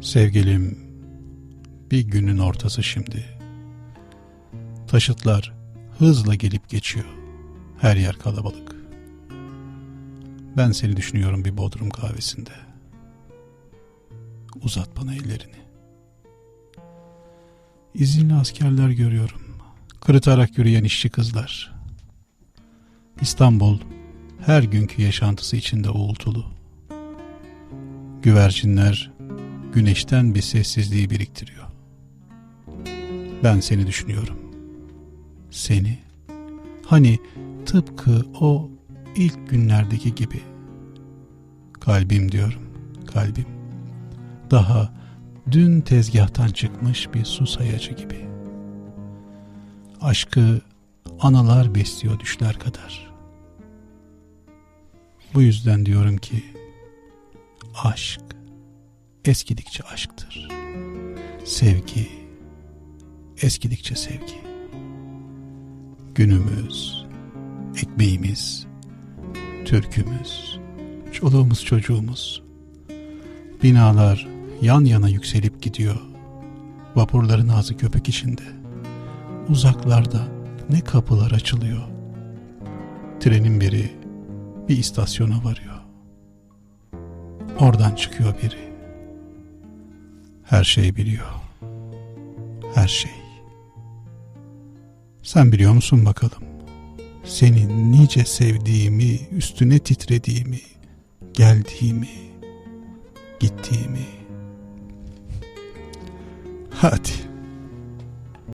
Sevgilim, bir günün ortası şimdi. Taşıtlar hızla gelip geçiyor. Her yer kalabalık. Ben seni düşünüyorum bir bodrum kahvesinde. Uzat bana ellerini. İzinli askerler görüyorum. Kırıtarak yürüyen işçi kızlar. İstanbul her günkü yaşantısı içinde uğultulu. Güvercinler güneşten bir sessizliği biriktiriyor. Ben seni düşünüyorum. Seni. Hani tıpkı o ilk günlerdeki gibi. Kalbim diyorum, kalbim. Daha dün tezgahtan çıkmış bir su sayacı gibi. Aşkı analar besliyor düşler kadar. Bu yüzden diyorum ki aşk eskidikçe aşktır. Sevgi eskidikçe sevgi. Günümüz, ekmeğimiz, türkümüz, çoluğumuz çocuğumuz. Binalar yan yana yükselip gidiyor. Vapurların ağzı köpek içinde. Uzaklarda ne kapılar açılıyor. Trenin biri bir istasyona varıyor. Oradan çıkıyor biri. Her şeyi biliyor. Her şey. Sen biliyor musun bakalım? Seni nice sevdiğimi, üstüne titrediğimi, geldiğimi, gittiğimi. Hadi